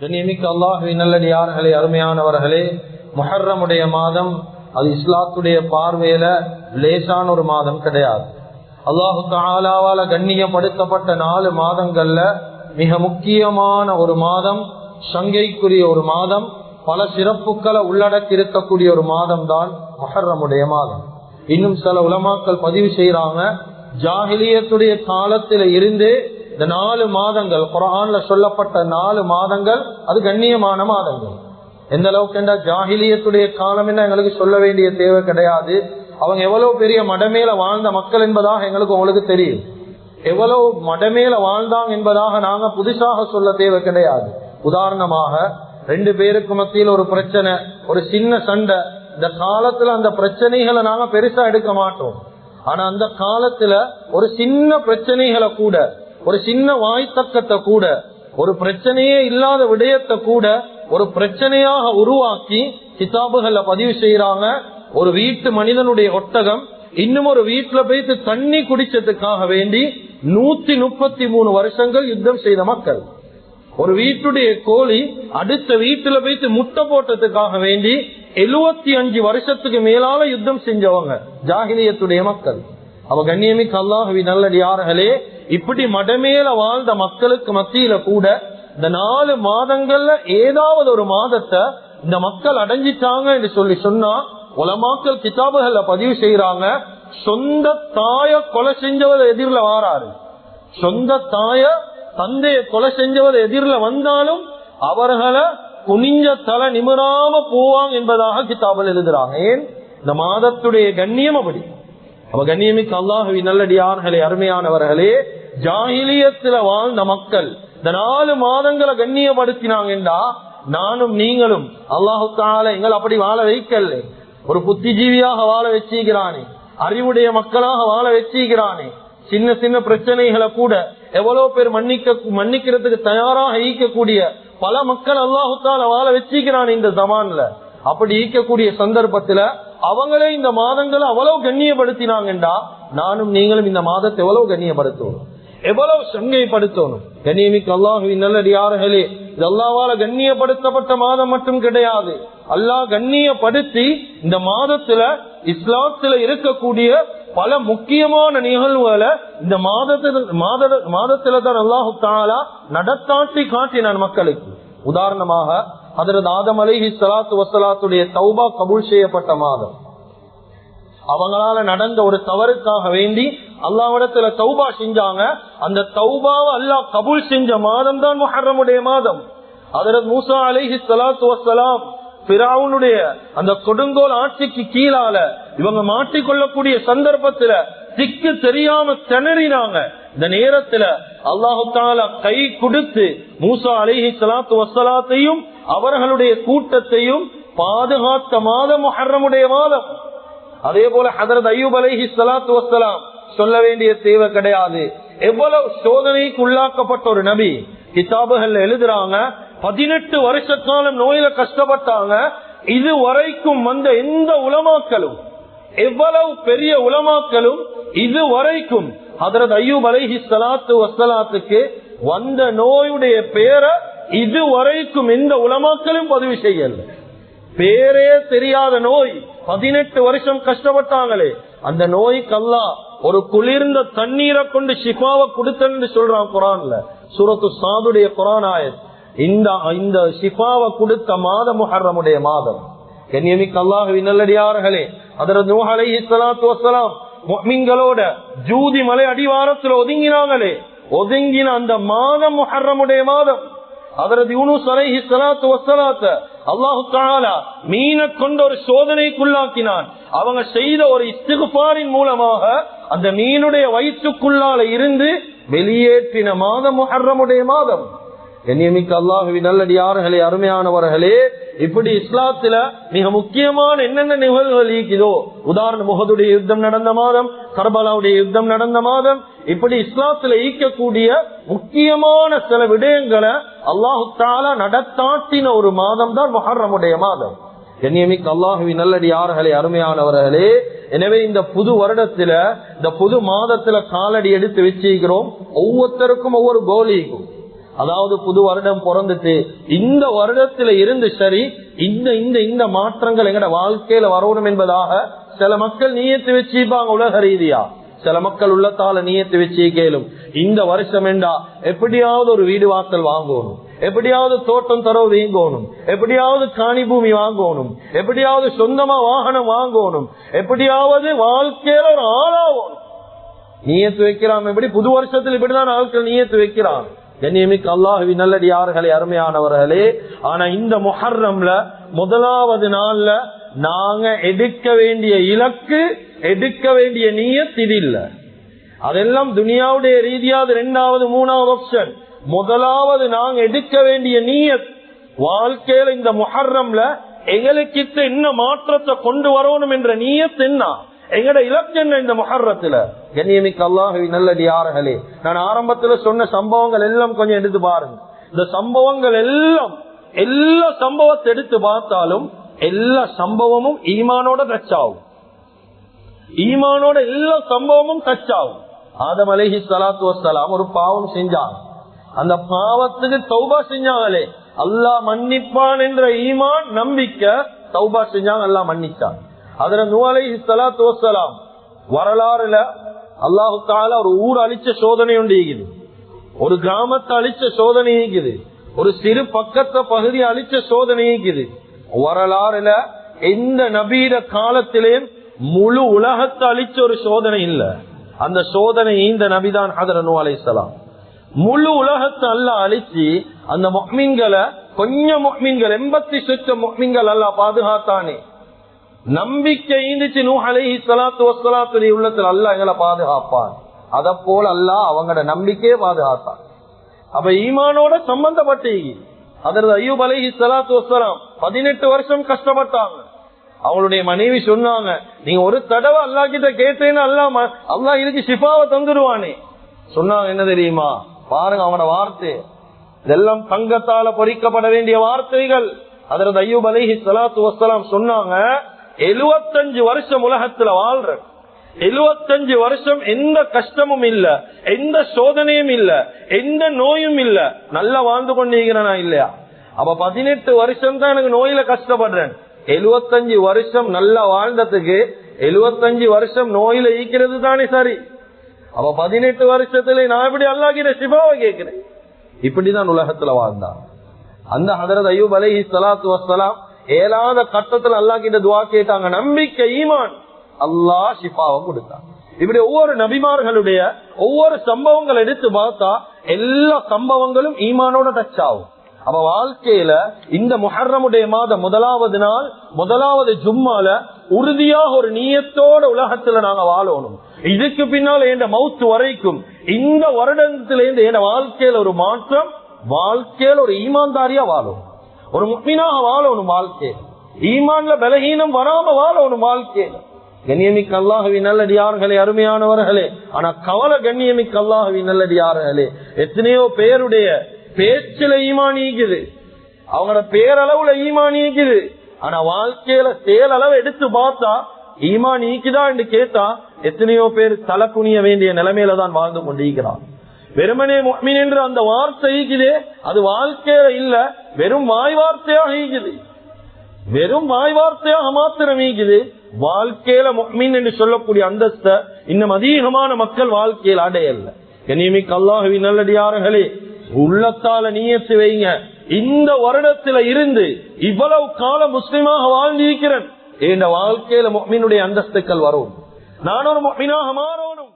கண்ணியமிக்க அல்லாஹுவின் நல்லடியார்களே அருமையானவர்களே முஹர்ரமுடைய மாதம் அது இஸ்லாத்துடைய பார்வையில லேசான ஒரு மாதம் கிடையாது. அல்லாஹு தாலாவால கண்ணியப்படுத்தப்பட்ட நாலு மாதங்கள்ல மிக முக்கியமான ஒரு மாதம் சங்கைக்குரிய ஒரு மாதம் பல சிறப்புகளை உள்ளடக்கி இருக்கக்கூடிய ஒரு மாதம் தான் மொஹர்ரமுடைய மாதம். இன்னும் சில உலமாக்கள் பதிவு செய்யறாங்க ஜாகிலியத்துடைய காலத்தில இருந்தே இந்த நாலு மாதங்கள் குரான்ல சொல்லப்பட்ட நாலு மாதங்கள் அது கண்ணியமான மாதங்கள். எந்த அளவுக்கு என்றா ஜாகிலியத்துடைய காலம் என்ன எங்களுக்கு சொல்ல வேண்டிய தேவை கிடையாது. அவங்க எவ்வளவு பெரிய மடமேல வாழ்ந்த மக்கள் என்பதாக எங்களுக்கு உங்களுக்கு தெரியும். எவ்வளவு மடமேல வாழ்ந்தாங்க என்பதாக நாங்க புதுசாக சொல்ல தேவை கிடையாது. உதாரணமாக ரெண்டு பேருக்கு மத்தியில் ஒரு பிரச்சனை ஒரு சின்ன சண்டை. இந்த காலத்துல அந்த பிரச்சனைகளை நாங்க பெருசா எடுக்க மாட்டோம். ஆனா அந்த காலத்துல ஒரு சின்ன பிரச்சனைகளை கூட ஒரு சின்ன வாய்த்தக்கத்தை கூட ஒரு பிரச்சனையே இல்லாத விடயத்தை கூட ஒரு பிரச்சனையாக உருவாக்கி கிதாபுகள்ல பதிவு செய்யறாங்க ஒரு வீட்டு மனிதனுடைய ஒட்டகம் இன்னும் ஒரு வீட்டுல போயிட்டு தண்ணி குடிச்சதுக்காக வேண்டி நூத்தி முப்பத்தி மூணு வருஷங்கள் யுத்தம் செய்த மக்கள். ஒரு வீட்டுடைய கோழி அடுத்த வீட்டுல போயிட்டு முட்டை போட்டதுக்காக வேண்டி எழுவத்தி அஞ்சு வருஷத்துக்கு மேலால யுத்தம் செஞ்சவங்க ஜாகிலியத்துடைய மக்கள். அவ கண்ணியமிக்கு அல்லாஹவி நல்லடியார்களே இப்படி மடமேல வாழ்ந்த மக்களுக்கு மத்தியில கூட இந்த நாலு மாதங்கள்ல ஏதாவது ஒரு மாதத்தை இந்த மக்கள் அடைஞ்சிட்டாங்க என்று சொல்லி சொன்னா உலமாக்கள் கிதாபுகள்ல பதிவு செய்யறாங்க சொந்த தாய கொலை செஞ்சவர் எதிரில வாராரு. சொந்த தாய தந்தைய கொலை செஞ்சவர் எதிரில வந்தாலும் அவர்களை குனிஞ்ச தலை நிமிராம போவாங்க என்பதாக கிதாபில் எழுதுறாங்க. ஏன்? இந்த மாதத்துடைய கண்ணியம் அப்படி. அப்ப கண்ணியமிக்க அல்லாஹவி நல்லடியார்களே அருமையானவர்களே ஜாகிலியத்துல வாழ்ந்த மக்கள் இந்த நாலு மாதங்களை கண்ணியப்படுத்தினாங்கன்றா நானும் நீங்களும். அல்லாஹு தால எங்களை அப்படி வாழ வைக்கல ஒரு புத்திஜீவியாக வாழ வச்சிருக்கிறானே அறிவுடைய மக்களாக வாழ வச்சிருக்கிறானே. சின்ன சின்ன பிரச்சனைகளை கூட எவ்வளவு பேர் மன்னிக்க மன்னிக்கிறதுக்கு தயாராக ஈக்கக்கூடிய பல மக்கள் அல்லாஹு தால வாழ வச்சிருக்கிறான் இந்த ஜமான்ல. அப்படி ஈக்கக்கூடிய சந்தர்ப்பத்துல அவங்களே இந்த மாதங்களை அவ்வளவு கண்ணியப்படுத்தினாங்கண்டா நானும் நீங்களும் இந்த மாதத்தை எவ்வளவு கண்ணியப்படுத்தணும்? எவ்வளவு சங்கைப்படுத்தணும்? கண்ணியமிக்கு அல்லாஹுவின் நல்லடியார்களே இது அல்லாவால கண்ணியப்படுத்தப்பட்ட மாதம் மட்டும் கிடையாது. அல்லாஹ் கண்ணியப்படுத்தி இந்த மாதத்துல இஸ்லாத்துல இருக்கக்கூடிய பல முக்கியமான நிகழ்வுகளை இந்த மாதத்துல மாத மாதத்துல தான் அல்லாஹு தாலா நடத்தாட்டி காட்டினான் மக்களுக்கு. உதாரணமாக அதரது ஆதம் அலிஹி சலாத்து வசலாத்துடைய தௌபா கபூல் செய்யப்பட்ட மாதம். அவங்களால நடந்த ஒரு தவறுக்காக வேண்டி அல்லாவிடத்துல தௌபா செஞ்சாங்க. அந்த தௌபாவை அல்லாஹ் கபூல் செஞ்ச மாதம் தான் முஹர்ரமுடைய மாதம். அதரது மூசா அலிஹி சலாத்து வசலாம் பிராவுனுடைய அந்த கொடுங்கோல் ஆட்சிக்கு கீழால இவங்க மாட்டிக்கொள்ளக்கூடிய சந்தர்ப்பத்துல திக்கு தெரியாம திணறினாங்க. இந்த நேரத்துல அல்லாஹு கை கொடுத்து மூசா அலிஹி சலாத்து வசலாத்தையும் அவர்களுடைய கூட்டத்தையும் பாதுகாத்த மாதம் முஹர்ரமுடைய மாதம். அதே போல ஹதரத் அய்யூப் அலைஹி சலாத்து வசலாம் சொல்ல வேண்டிய தேவை கிடையாது. எவ்வளவு சோதனைக்கு உள்ளாக்கப்பட்ட ஒரு நபி கிதாபுகள் எழுதுறாங்க பதினெட்டு வருஷ காலம் நோயில கஷ்டப்பட்டாங்க இது வரைக்கும் வந்த எந்த உலமாக்களும் எவ்வளவு பெரிய உலமாக்களும் இது வரைக்கும் ஹதரத் அய்யூப் அலைஹி சலாத்து வசலாத்துக்கு வந்த நோயுடைய பேரை இது வரைக்கும் எந்த உலமாக்களும் பதிவு செய்யல. பேரே தெரியாத நோய். பதினெட்டு வருஷம் கஷ்டப்பட்டாங்களே. அந்த நோய்க்கல்லா ஒரு குளிர்ந்த தண்ணீரை கொண்டு ஷிஃபாவை கொடுத்தன்னு சொல்றான் குரான்ல. சூரத்து சாதுடைய குரான் ஆயத். இந்த இந்த ஷிஃபாவை கொடுத்த மாதம் முஹர்ரமுடைய மாதம். கண்ணியமிக்கு அல்லாஹுவி நல்லடியார்களே அதரது நூஹலை இஸ்லாத்து வசலாம் வஸலாம் ஜூதி மலை அடிவாரத்துல ஒதுங்கினாங்களே. ஒதுங்கின அந்த மாதம் முஹர்ரமுடைய மாதம். அதரது யூனுஸ் அலைஹி ஸலாத்து வஸலாத்த அல்லாஹு மீனை கொண்ட ஒரு சோதனைக்குள்ளாக்கினான். அவங்க செய்த ஒரு இஸ்திகுபாரின் மூலமாக அந்த மீனுடைய வயிற்றுக்குள்ளால இருந்து வெளியேற்றின மாதம் முஹர்ரமுடைய மாதம். கண்ணியமிக்க அல்லாஹுவி நல்லடியார்களே அருமையானவர்களே இப்படி இஸ்லாத்துல மிக முக்கியமான என்னென்ன நிகழ்வுகள் இருக்குதோ உதாரணம் முகதுடைய யுத்தம் நடந்த மாதம் கர்பலாவுடைய யுத்தம் நடந்த மாதம் இப்படி இஸ்லாத்துல ஈக்கக்கூடிய முக்கியமான சில விடயங்களை அல்லாஹு தாலா நடத்தாட்டின ஒரு மாதம் தான் மொஹர்ரமுடைய மாதம். கண்ணியமிக்க அல்லாஹுவி நல்லடியார்களே அருமையானவர்களே எனவே இந்த புது வருடத்துல இந்த புது மாதத்துல காலடி எடுத்து வச்சிருக்கிறோம். ஒவ்வொருத்தருக்கும் ஒவ்வொரு கோலிக்கும் அதாவது புது வருடம் பிறந்துட்டு இந்த வருடத்துல இருந்து சரி இந்த இந்த இந்த மாற்றங்கள் எங்கட வாழ்க்கையில வரணும் என்பதாக சில மக்கள் நீயத்து வச்சுப்பாங்க உலக ரீதியா. சில மக்கள் உள்ளத்தால நீயத்து வச்சு கேளும். இந்த வருஷம் என்றா எப்படியாவது ஒரு வீடு வாசல் வாங்கணும். எப்படியாவது தோட்டம் தரவு வீங்கணும். எப்படியாவது காணி பூமி வாங்கணும். எப்படியாவது சொந்தமா வாகனம் வாங்கணும். எப்படியாவது வாழ்க்கையில ஒரு ஆளாகணும். நீயத்து வைக்கிறான். எப்படி புது வருஷத்தில் இப்படிதான் ஆட்கள் நீயத்து வைக்கிறான். கண்ணியமிக்கு அல்லாஹுவி நல்லடியார்களே அருமையானவர்களே ஆனா இந்த முஹர்ரம்ல முதலாவது நாள்ல நாங்க எடுக்க வேண்டிய இலக்கு எடுக்க வேண்டிய நீயத் இது இல்ல. அதெல்லாம் துனியாவுடைய ரீதியாவது ரெண்டாவது மூணாவது ஆப்ஷன் முதலாவது நாங்க எடுக்க வேண்டிய நீயத் வாழ்க்கையில இந்த முஹர்ரம்ல எங்களுக்கிட்ட என்ன மாற்றத்தை கொண்டு வரணும் என்ற நீயத் என்ன? எங்கட இலக்கு என்ன இந்த மொஹர்ரத்துல? கண்ணியமிக்க அல்லாஹவி நல்லடியார்களே நான் ஆரம்பத்துல சொன்ன சம்பவங்கள் எல்லாம் கொஞ்சம் எடுத்து பாருங்க. இந்த சம்பவங்கள் எல்லாம் எல்லா சம்பவத்தை எடுத்து பார்த்தாலும் எல்லா சம்பவமும் ஈமானோட டச் ஆகும். ஈமானோட எல்லா சம்பவமும் டச் ஆகும். ஆதம் அலஹி சலாத்து வசலாம் ஒரு பாவம் செஞ்சாங்க. அந்த பாவத்துக்கு தௌபா செஞ்சாங்களே அல்லாஹ் மன்னிப்பான் என்ற ஈமான் நம்பிக்கை தௌபா செஞ்சாங்க அல்லாஹ் மன்னிச்சான் அதுல நூ அலஹி சலாத்து வசலாம் வரலாறுல அல்லாஹு தால ஒரு ஊர் அழிச்ச சோதனை உண்டு இருக்குது ஒரு கிராமத்தை அழிச்ச சோதனை இருக்குது ஒரு சிறு பக்கத்த பகுதி அழிச்ச சோதனை இருக்குது வரலாறுல எந்த நபீட காலத்திலேயும் முழு உலகத்தை அழிச்ச ஒரு சோதனை இல்ல. அந்த சோதனை இந்த நபிதான் ஹதரனு அலைசலாம் முழு உலகத்தை அல்ல அழிச்சு அந்த மொஹ்மீன்களை கொஞ்சம் மொஹ்மீன்கள் எண்பத்தி சுற்ற மொஹ்மீன்கள் அல்ல பாதுகாத்தானே. நம்பிக்கை இருந்துச்சு நூ அலைஹி சலாத்து வசலாத்துடைய உள்ளத்துல அல்ல எங்களை பாதுகாப்பான். அத போல அல்ல அவங்களோட நம்பிக்கையே பாதுகாத்தான் அப்ப ஈமானோட சம்பந்தப்பட்டீங்க அதற்கு ஐயூப் அலைஹி சலாத்து வசலாம் பதினெட்டு வருஷம் கஷ்டப்பட்டாங்க. அவங்களுடைய மனைவி சொன்னாங்க நீங்க ஒரு தடவை அல்லா கிட்ட கேட்டேன்னு அல்லா அல்லா இதுக்கு சிபாவை தந்துடுவானே சொன்னாங்க என்ன தெரியுமா? பாருங்க அவனோட வார்த்தை. இதெல்லாம் தங்கத்தால பொறிக்கப்பட வேண்டிய வார்த்தைகள். அதற்கு ஐயூப் அலைஹி சலாத்து வசலாம் சொன்னாங்க எழுவத்தஞ்சு வருஷம் உலகத்துல வாழ்ற எழுவத்தஞ்சு வருஷம் எந்த கஷ்டமும் இல்ல எந்த சோதனையும் இல்ல எந்த நோயும் இல்ல. நல்லா வாழ்ந்து கொண்டிருக்கிறேனா இல்லையா? அப்ப பதினெட்டு வருஷம் தான் எனக்கு நோயில கஷ்டப்படுறேன். எழுவத்தஞ்சு வருஷம் நல்லா வாழ்ந்ததுக்கு எழுவத்தஞ்சு வருஷம் நோயில ஈக்கிறது தானே சரி. அப்ப பதினெட்டு வருஷத்துல நான் எப்படி அல்லாக்கிற சிபாவை கேட்கிறேன். இப்படிதான் உலகத்துல வாழ்ந்தான். அந்த ஹதரத் ஐயூப் அலை சலாத்து வசலாம் ஏழாத கட்டத்துல அல்லா கிட்ட துவா கேட்டாங்க. நம்பிக்கை ஈமான். அல்லாஹ் ஷிஃபாவை கொடுத்தாங்க இப்படி ஒவ்வொரு நபிமார்களுடைய ஒவ்வொரு சம்பவங்கள் எடுத்து பார்த்தா எல்லா சம்பவங்களும் ஈமானோட டச் ஆகும். அப்ப வாழ்க்கையில இந்த முஹர்ரமுடைய மாதம் முதலாவது நாள் முதலாவது ஜும்மால உறுதியாக ஒரு நீயத்தோட உலகத்துல நாங்க வாழணும். இதுக்கு பின்னால் என் மவுத்து வரைக்கும் இந்த வருடத்திலேருந்து என் வாழ்க்கையில ஒரு மாற்றம் வாழ்க்கையில ஒரு ஈமான்தாரியா வாழும். ஒரு முக்மீனாக வாழணும் வாழ்க்கையில ஈமான்ல பலகீனம் வராம வாழணும் வாழ்க்கையில கண்ணியமிக்க அல்லாஹவி நல்லடியார்களே அருமையானவர்களே. ஆனா கவலை கண்ணியமிக்க அல்லாஹவி நல்லடியார்களே. எத்தனையோ பேருடைய பேச்சுல ஈமான் நீக்குது. அவங்களோட பேரளவுல ஈமான் நீக்குது. ஆனா வாழ்க்கையில செயலளவு எடுத்து பார்த்தா ஈமான் ஈக்குதா என்று கேட்டா எத்தனையோ பேர் தலை குனிய வேண்டிய நிலைமையில தான் வாழ்ந்து கொண்டிருக்கிறான். வெறுமனே மீன் என்று அந்த வார்த்தை அது வாழ்க்கையில இல்ல வெறும் வாய் வார்த்தையாக ஈக்குது வெறும் வாய் வார்த்தையாக மாத்திரம் ஈக்குது வாழ்க்கையில மீன் என்று சொல்லக்கூடிய அந்தஸ்த இன்னும் அதிகமான மக்கள் வாழ்க்கையில் அடையல்ல கனியமிக்கு அல்லாஹவி நல்லடியார்களே உள்ளத்தால நீயத்து வைங்க. இந்த வருடத்துல இருந்து இவ்வளவு காலம் முஸ்லிமாக வாழ்ந்திருக்கிறேன். என் வாழ்க்கையில மீனுடைய அந்தஸ்துக்கள் வரும்? நான் ஒரு முஹ்மினாக மாறும்